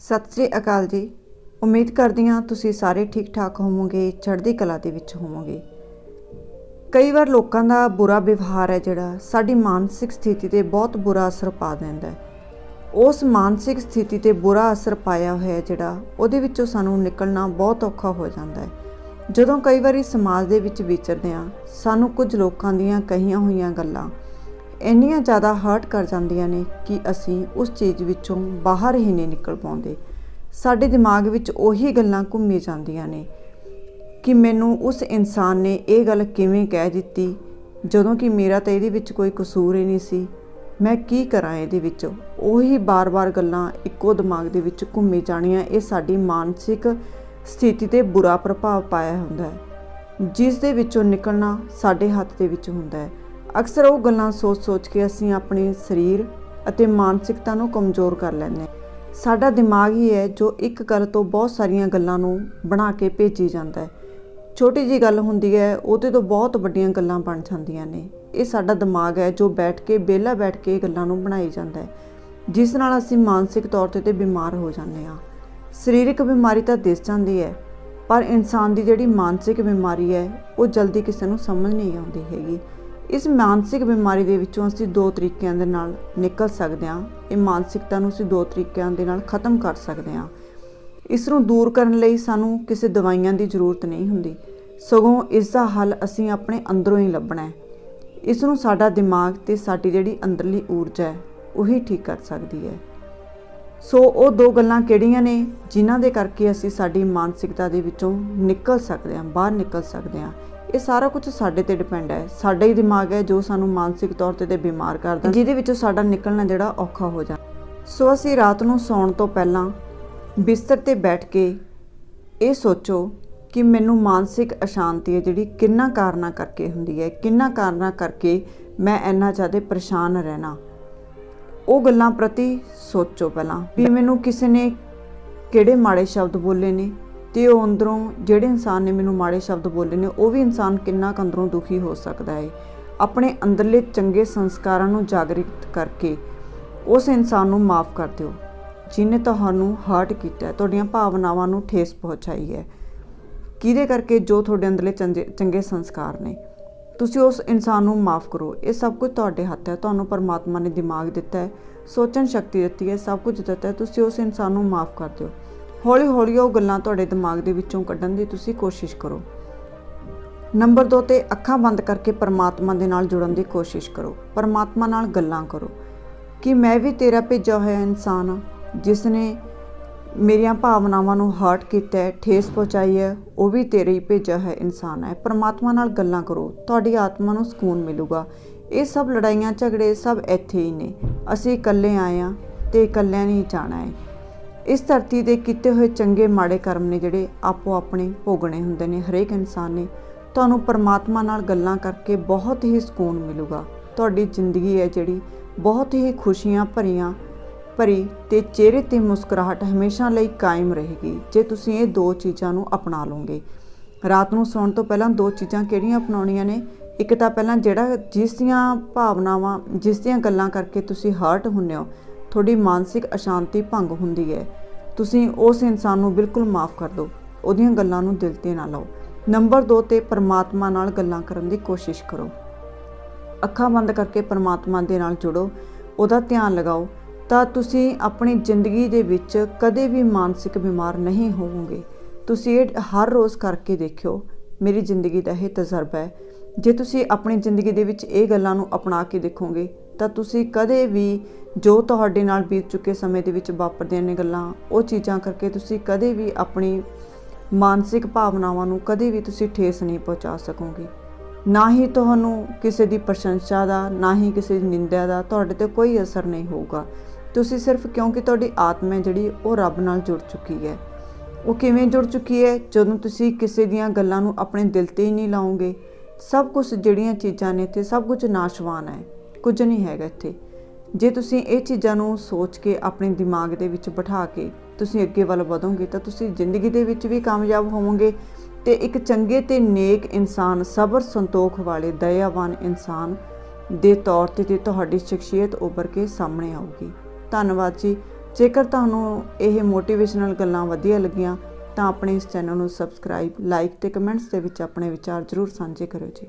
ਸਤਿ ਸ੍ਰੀ ਅਕਾਲ ਜੀ। ਉਮੀਦ ਕਰਦੀ ਹਾਂ ਤੁਸੀਂ ਸਾਰੇ ਠੀਕ ਠਾਕ ਹੋਵੋਗੇ, ਚੜ੍ਹਦੀ ਕਲਾ ਦੇ ਵਿੱਚ ਹੋਵੋਗੇ। ਕਈ ਵਾਰ ਲੋਕਾਂ ਦਾ ਬੁਰਾ ਵਿਵਹਾਰ ਹੈ ਜਿਹੜਾ ਸਾਡੀ ਮਾਨਸਿਕ ਸਥਿਤੀ ਤੇ ਬਹੁਤ ਬੁਰਾ ਅਸਰ ਪਾ ਦਿੰਦਾ ਹੈ। ਉਸ ਮਾਨਸਿਕ ਸਥਿਤੀ ਤੇ ਬੁਰਾ ਅਸਰ ਪਾਇਆ ਹੋਇਆ ਜਿਹੜਾ ਉਹਦੇ ਵਿੱਚੋਂ ਸਾਨੂੰ ਨਿਕਲਣਾ ਬਹੁਤ ਔਖਾ ਹੋ ਜਾਂਦਾ ਹੈ। ਜਦੋਂ ਕਈ ਵਾਰੀ ਸਮਾਜ ਦੇ ਵਿੱਚ ਵਿਚਰਦੇ ਹਾਂ, ਸਾਨੂੰ ਕੁਝ ਲੋਕਾਂ ਦੀਆਂ ਕਹੀਆਂ ਹੋਈਆਂ ਗੱਲਾਂ ਇੰਨੀਆਂ ਜ਼ਿਆਦਾ ਹਰਟ ਕਰ ਜਾਂਦੀਆਂ ਨੇ ਕਿ ਅਸੀਂ ਉਸ ਚੀਜ਼ ਵਿੱਚੋਂ ਬਾਹਰ ਹੀ ਨਹੀਂ ਨਿਕਲ ਪਾਉਂਦੇ। ਸਾਡੇ ਦਿਮਾਗ ਵਿੱਚ ਉਹੀ ਗੱਲਾਂ ਘੁੰਮੀ ਜਾਂਦੀਆਂ ਨੇ ਕਿ ਮੈਨੂੰ ਉਸ ਇਨਸਾਨ ਨੇ ਇਹ ਗੱਲ ਕਿਵੇਂ ਕਹਿ ਦਿੱਤੀ, ਜਦੋਂ ਕਿ ਮੇਰਾ ਤਾਂ ਇਹਦੇ ਵਿੱਚ ਕੋਈ ਕਸੂਰ ਹੀ ਨਹੀਂ ਸੀ। ਮੈਂ ਕੀ ਕਰਾਂ ਇਹਦੇ ਵਿੱਚ? ਉਹੀ ਬਾਰ-ਬਾਰ ਗੱਲਾਂ ਇੱਕੋ ਦਿਮਾਗ ਦੇ ਵਿੱਚ ਘੁੰਮੀ ਜਾਣੀਆਂ, ਇਹ ਸਾਡੀ ਮਾਨਸਿਕ ਸਥਿਤੀ ਤੇ ਬੁਰਾ ਪ੍ਰਭਾਵ ਪਾਇਆ ਹੁੰਦਾ ਹੈ। ਜਿਸ ਦੇ ਵਿੱਚੋਂ ਨਿਕਲਣਾ ਸਾਡੇ ਹੱਥ ਦੇ ਵਿੱਚ ਹੁੰਦਾ ਹੈ। ਅਕਸਰ ਉਹ ਗੱਲਾਂ ਸੋਚ-ਸੋਚ ਕੇ ਅਸੀਂ ਆਪਣੇ ਸਰੀਰ ਅਤੇ ਮਾਨਸਿਕਤਾ ਨੂੰ ਕਮਜ਼ੋਰ ਕਰ ਲੈਂਦੇ ਹਾਂ। ਸਾਡਾ ਦਿਮਾਗ ਹੀ ਹੈ, ਜੋ ਇੱਕ ਗੱਲ ਤੋਂ ਬਹੁਤ ਸਾਰੀਆਂ ਗੱਲਾਂ ਨੂੰ ਬਣਾ ਕੇ ਭੇਜੀ ਜਾਂਦਾ ਹੈ। ਛੋਟੀ ਜੀ ਗੱਲ ਹੁੰਦੀ ਹੈ, ਉਹਦੇ ਤੋਂ ਬਹੁਤ ਵੱਡੀਆਂ ਗੱਲਾਂ ਬਣ ਜਾਂਦੀਆਂ ਨੇ। ਇਹ ਸਾਡਾ ਦਿਮਾਗ ਹੈ, ਜੋ ਬੈਠ ਕੇ ਬੇਲਾ ਬੈਠ ਕੇ ਇਹ ਗੱਲਾਂ ਨੂੰ ਬਣਾਈ ਜਾਂਦਾ ਹੈ, ਜਿਸ ਨਾਲ ਅਸੀਂ ਮਾਨਸਿਕ ਤੌਰ ਤੇ ਤੇ ਬਿਮਾਰ ਹੋ ਜਾਂਦੇ ਹਾਂ। ਸਰੀਰਕ ਬਿਮਾਰੀ ਤਾਂ ਦਿਸ ਜਾਂਦੀ ਹੈ, ਪਰ ਇਨਸਾਨ ਦੀ ਜਿਹੜੀ ਮਾਨਸਿਕ ਬਿਮਾਰੀ ਹੈ, ਉਹ ਜਲਦੀ ਕਿਸੇ ਨੂੰ ਸਮਝ ਨਹੀਂ ਆਉਂਦੀ ਹੈਗੀ। ਇਸ ਮਾਨਸਿਕ ਬਿਮਾਰੀ ਦੇ ਵਿੱਚੋਂ ਅਸੀਂ ਦੋ ਤਰੀਕਿਆਂ ਦੇ ਨਾਲ ਨਿਕਲ ਸਕਦੇ ਹਾਂ। ਇਹ ਮਾਨਸਿਕਤਾ ਨੂੰ ਅਸੀਂ ਦੋ ਤਰੀਕਿਆਂ ਦੇ ਨਾਲ ਖਤਮ ਕਰ ਸਕਦੇ ਹਾਂ। ਇਸ ਨੂੰ ਦੂਰ ਕਰਨ ਲਈ ਸਾਨੂੰ ਕਿਸੇ ਦਵਾਈਆਂ ਦੀ ਜ਼ਰੂਰਤ ਨਹੀਂ ਹੁੰਦੀ। ਸਗੋਂ ਇਸ ਦਾ ਹੱਲ ਅਸੀਂ ਆਪਣੇ ਅੰਦਰੋਂ ਹੀ ਲੱਭਣਾ ਹੈ। ਇਸ ਨੂੰ ਸਾਡਾ ਦਿਮਾਗ ਤੇ ਸਾਡੀ ਜਿਹੜੀ ਅੰਦਰਲੀ ਊਰਜਾ ਹੈ, ਉਹੀ ਠੀਕ ਕਰ ਸਕਦੀ ਹੈ। ਸੋ ਉਹ ਦੋ ਗੱਲਾਂ ਕਿਹੜੀਆਂ ਨੇ ਜਿਨ੍ਹਾਂ ਦੇ ਕਰਕੇ ਅਸੀਂ ਸਾਡੀ ਮਾਨਸਿਕਤਾ ਦੇ ਵਿੱਚੋਂ ਨਿਕਲ ਸਕਦੇ ਹਾਂ, ਬਾਹਰ ਨਿਕਲ ਸਕਦੇ ਹਾਂ। ਇਹ ਸਾਰਾ ਕੁਝ ਸਾਡੇ ਤੇ ਡਿਪੈਂਡ ਹੈ। ਸਾਡਾ ਹੀ ਦਿਮਾਗ ਹੈ ਜੋ ਸਾਨੂੰ ਮਾਨਸਿਕ ਤੌਰ ਤੇ ਤੇ ਬਿਮਾਰ ਕਰਦਾ ਜਿਹਦੇ ਵਿੱਚੋਂ ਸਾਡਾ ਨਿਕਲਣਾ ਜਿਹੜਾ ਔਖਾ ਹੋ ਜਾਂਦਾ ਸੋ ਅਸੀਂ ਰਾਤ ਨੂੰ ਸੌਣ ਤੋਂ ਪਹਿਲਾਂ ਬਿਸਤਰ ਤੇ ਬੈਠ ਕੇ ਇਹ ਸੋਚੋ ਕਿ ਮੈਨੂੰ ਮਾਨਸਿਕ ਅਸ਼ਾਂਤੀ ਹੈ ਜਿਹੜੀ ਕਿੰਨਾ ਕਾਰਨਾਂ ਕਰਕੇ ਹੁੰਦੀ ਹੈ, ਕਿੰਨਾ ਕਾਰਨਾਂ ਕਰਕੇ ਮੈਂ ਇੰਨਾ ਜ਼ਿਆਦਾ ਪਰੇਸ਼ਾਨ ਰਹਿਣਾ। ਉਹ ਗੱਲਾਂ ਪ੍ਰਤੀ ਸੋਚੋ ਪਹਿਲਾਂ ਵੀ ਮੈਨੂੰ ਕਿਸੇ ਨੇ ਕਿਹੜੇ ਮਾੜੇ ਸ਼ਬਦ ਬੋਲੇ ਨੇ ਤੇ ਉਹ ਅੰਦਰੋਂ ਜਿਹੜੇ ਇਨਸਾਨ ਨੇ ਮੈਨੂੰ ਮਾੜੇ ਸ਼ਬਦ ਬੋਲੇ ਨੇ, ਉਹ ਵੀ ਇਨਸਾਨ ਕਿੰਨਾ ਕੁ ਅੰਦਰੋਂ ਦੁਖੀ ਹੋ ਸਕਦਾ ਹੈ ਆਪਣੇ ਅੰਦਰਲੇ ਚੰਗੇ ਸੰਸਕਾਰਾਂ ਨੂੰ ਜਾਗਰਿਤ ਕਰਕੇ ਉਸ ਇਨਸਾਨ ਨੂੰ ਮਾਫ ਕਰ ਦਿਓ ਜਿਨੇ ਤੁਹਾਨੂੰ ਹਰਟ ਕੀਤਾ ਤੁਹਾਡੀਆਂ ਭਾਵਨਾਵਾਂ ਨੂੰ ਠੇਸ ਪਹੁੰਚਾਈ ਹੈ। ਕਿਹਦੇ ਕਰਕੇ? ਜੋ ਤੁਹਾਡੇ ਅੰਦਰਲੇ ਚੰਗੇ ਚੰਗੇ ਸੰਸਕਾਰ ਨੇ। ਤੁਸੀਂ ਉਸ ਇਨਸਾਨ ਨੂੰ ਮਾਫ ਕਰੋ। ਇਹ ਸਭ ਕੁਝ ਤੁਹਾਡੇ ਹੱਥ ਹੈ, ਤੁਹਾਨੂੰ ਪਰਮਾਤਮਾ ਨੇ ਦਿਮਾਗ ਦਿੱਤਾ ਹੈ, ਸੋਚਣ ਸ਼ਕਤੀ ਦਿੱਤੀ ਹੈ, ਸਭ ਕੁਝ ਦਿੱਤਾ ਹੈ, ਤੁਸੀਂ ਉਸ ਇਨਸਾਨ ਨੂੰ ਮਾਫ ਕਰ ਦਿਓ। ਹੌਲੀ ਹੌਲੀ ਉਹ ਗੱਲਾਂ ਤੁਹਾਡੇ ਦਿਮਾਗ ਦੇ ਵਿੱਚੋਂ ਕੱਢਣ ਦੀ ਤੁਸੀਂ ਕੋਸ਼ਿਸ਼ ਕਰੋ। ਨੰਬਰ 2 ਤੇ ਅੱਖਾਂ ਬੰਦ ਕਰਕੇ ਪਰਮਾਤਮਾ ਦੇ ਨਾਲ ਜੁੜਨ ਦੀ ਕੋਸ਼ਿਸ਼ ਕਰੋ। ਪਰਮਾਤਮਾ ਨਾਲ ਗੱਲਾਂ ਕਰੋ ਕਿ ਮੈਂ ਵੀ ਤੇਰਾ ਭੇਜਿਆ ਹੋਇਆ ਇਨਸਾਨ ਹਾਂ, ਜਿਸ ਨੇ ਮੇਰੀਆਂ ਭਾਵਨਾਵਾਂ ਨੂੰ ਹਰਟ ਕੀਤਾ ਹੈ, ਠੇਸ ਪਹੁੰਚਾਈ ਹੈ, ਉਹ ਵੀ ਤੇਰੇ ਹੀ ਭੇਜਿਆ ਹੋਇਆ ਇਨਸਾਨ ਹੈ। ਪਰਮਾਤਮਾ ਨਾਲ ਗੱਲਾਂ ਕਰੋ, ਤੁਹਾਡੀ ਆਤਮਾ ਨੂੰ ਸਕੂਨ ਮਿਲੂਗਾ। ਇਹ ਸਭ ਲੜਾਈਆਂ, ਝਗੜੇ ਸਭ ਇੱਥੇ ਹੀ ਨੇ। ਅਸੀਂ ਇਕੱਲੇ ਆਏ ਆ ਤੇ ਇਕੱਲਿਆਂ ਨਹੀਂ ਜਾਣਾ ਹੈ। ਇਸ ਧਰਤੀ ਦੇ ਕੀਤੇ ਹੋਏ ਚੰਗੇ ਮਾੜੇ ਕਰਮ ਨੇ ਜਿਹੜੇ ਆਪੋ ਆਪਣੇ ਭੋਗਣੇ ਹੁੰਦੇ ਨੇ, ਹਰੇਕ ਇਨਸਾਨ ਨੇ, ਤੁਹਾਨੂੰ ਪਰਮਾਤਮਾ ਨਾਲ ਗੱਲਾਂ ਕਰਕੇ ਬਹੁਤ ਹੀ ਸਕੂਨ ਮਿਲੂਗਾ। ਤੁਹਾਡੀ ਜ਼ਿੰਦਗੀ ਹੈ ਜਿਹੜੀ ਬਹੁਤ ਹੀ ਖੁਸ਼ੀਆਂ ਭਰੀਆਂ, ਭਰੀ ਤੇ ਚਿਹਰੇ ਤੇ ਮੁਸਕਰਾਹਟ ਹਮੇਸ਼ਾ ਲਈ ਕਾਇਮ ਰਹੇਗੀ, ਜੇ ਤੁਸੀਂ ਇਹ ਦੋ ਚੀਜ਼ਾਂ ਨੂੰ ਅਪਣਾ ਲਓਗੇ। ਰਾਤ ਨੂੰ ਸੌਣ ਤੋਂ ਪਹਿਲਾਂ ਦੋ ਚੀਜ਼ਾਂ ਕਿਹੜੀਆਂ ਅਪਣਾਉਣੀਆਂ ਨੇ? ਇੱਕ ਤਾਂ ਪਹਿਲਾਂ ਜਿਹੜਾ ਜਿਸ ਦੀਆਂ ਭਾਵਨਾਵਾਂ, ਜਿਸ ਦੀਆਂ ਗੱਲਾਂ ਕਰਕੇ ਤੁਸੀਂ ਹਰਟ ਹੁੰਨੇ ਹੋ ਤੁਹਾਡੀ ਮਾਨਸਿਕ ਅਸ਼ਾਂਤੀ ਭੰਗ ਹੁੰਦੀ ਹੈ। ਤੁਸੀਂ ਉਸ ਇਨਸਾਨ ਨੂੰ ਬਿਲਕੁਲ ਮਾਫ ਕਰ ਦਿਓ। ਉਹਦੀਆਂ ਗੱਲਾਂ ਨੂੰ ਦਿਲ ਤੇ ਨਾ ਲਓ। ਨੰਬਰ 2 ਤੇ ਪਰਮਾਤਮਾ ਨਾਲ ਗੱਲਾਂ ਕਰਨ ਦੀ ਕੋਸ਼ਿਸ਼ ਕਰੋ। ਅੱਖਾਂ ਬੰਦ ਕਰਕੇ ਪਰਮਾਤਮਾ ਦੇ ਨਾਲ ਜੁੜੋ। ਉਹਦਾ ਧਿਆਨ ਲਗਾਓ। ਤਾਂ ਤੁਸੀਂ ਆਪਣੀ ਜ਼ਿੰਦਗੀ ਦੇ ਵਿੱਚ ਕਦੇ ਵੀ ਮਾਨਸਿਕ ਬਿਮਾਰ ਨਹੀਂ ਹੋਵੋਗੇ। ਤੁਸੀਂ ਇਹ ਹਰ ਰੋਜ਼ ਕਰਕੇ ਦੇਖਿਓ। ਮੇਰੀ ਜ਼ਿੰਦਗੀ ਦਾ ਇਹ ਤਜਰਬਾ ਹੈ। ਜੇ ਤੁਸੀਂ ਆਪਣੀ ਜ਼ਿੰਦਗੀ ਦੇ ਵਿੱਚ ਇਹ ਗੱਲਾਂ ਨੂੰ ਅਪਣਾ ਕੇ ਦੇਖੋਗੇ ਤਾਂ ਤੁਸੀਂ ਕਦੇ ਵੀ ਜੋ ਤੁਹਾਡੇ ਨਾਲ ਬੀਤ ਚੁੱਕੇ ਸਮੇਂ ਦੇ ਵਿੱਚ ਵਾਪਰਦੀਆਂ ਨੇ ਗੱਲਾਂ, ਉਹ ਚੀਜ਼ਾਂ ਕਰਕੇ ਤੁਸੀਂ ਕਦੇ ਵੀ ਆਪਣੀ ਮਾਨਸਿਕ ਭਾਵਨਾਵਾਂ ਨੂੰ ਕਦੇ ਵੀ ਤੁਸੀਂ ਠੇਸ ਨਹੀਂ ਪਹੁੰਚਾ ਸਕੋਗੇ। ਨਾ ਹੀ ਤੁਹਾਨੂੰ ਕਿਸੇ ਦੀ ਪ੍ਰਸ਼ੰਸਾ ਦਾ, ਨਾ ਹੀ ਕਿਸੇ ਦੀ ਨਿੰਦਿਆ ਦਾ ਤੁਹਾਡੇ ਤੇ ਕੋਈ ਅਸਰ ਨਹੀਂ ਹੋਊਗਾ। ਤੁਸੀਂ ਸਿਰਫ ਕਿਉਂਕਿ ਤੁਹਾਡੀ ਆਤਮਾ ਜਿਹੜੀ, ਉਹ ਰੱਬ ਨਾਲ ਜੁੜ ਚੁੱਕੀ ਹੈ। ਉਹ ਕਿਵੇਂ ਜੁੜ ਚੁੱਕੀ ਹੈ? ਜਦੋਂ ਤੁਸੀਂ ਕਿਸੇ ਦੀਆਂ ਗੱਲਾਂ ਨੂੰ ਆਪਣੇ ਦਿਲ ਤੇ ਹੀ ਨਹੀਂ ਲਾਓਗੇ ਸਭ ਕੁਝ ਜਿਹੜੀਆਂ ਚੀਜ਼ਾਂ ਨੇ ਇੱਥੇ ਸਭ ਕੁਝ ਨਾਸ਼ਵਾਨ ਹੈ। ਕੁਝ ਨਹੀਂ ਹੈਗਾ ਇੱਥੇ। ਜੇ ਤੁਸੀਂ ਇਹ ਚੀਜ਼ਾਂ ਨੂੰ ਸੋਚ ਕੇ ਆਪਣੇ ਦਿਮਾਗ ਦੇ ਵਿੱਚ ਬਿਠਾ ਕੇ ਤੁਸੀਂ ਅੱਗੇ ਵੱਲ ਵਧੋਗੇ, ਤਾਂ ਤੁਸੀਂ ਜ਼ਿੰਦਗੀ ਦੇ ਵਿੱਚ ਵੀ ਕਾਮਯਾਬ ਹੋਵੋਗੇ ਤੇ ਇੱਕ ਚੰਗੇ ਤੇ ਨੇਕ ਇਨਸਾਨ, ਸਬਰ ਸੰਤੋਖ ਵਾਲੇ, ਦਇਆਵਾਨ ਇਨਸਾਨ ਦੇ ਤੌਰ ਤੇ ਤੁਹਾਡੀ ਸ਼ਖਸੀਅਤ ਉੱਭਰ ਕੇ ਸਾਹਮਣੇ ਆਊਗੀ। ਧੰਨਵਾਦ ਜੀ। ਜੇਕਰ ਤੁਹਾਨੂੰ ਇਹ ਮੋਟੀਵੇਸ਼ਨਲ ਗੱਲਾਂ ਵਧੀਆ ਲੱਗੀਆਂ, ਤਾਂ ਆਪਣੇ ਇਸ ਚੈਨਲ ਨੂੰ ਸਬਸਕ੍ਰਾਈਬ ਲਾਈਕ ਤੇ ਕਮੈਂਟਸ ਦੇ ਵਿੱਚ ਆਪਣੇ ਵਿਚਾਰ ਜ਼ਰੂਰ ਸਾਂਝੇ ਕਰੋ ਜੀ।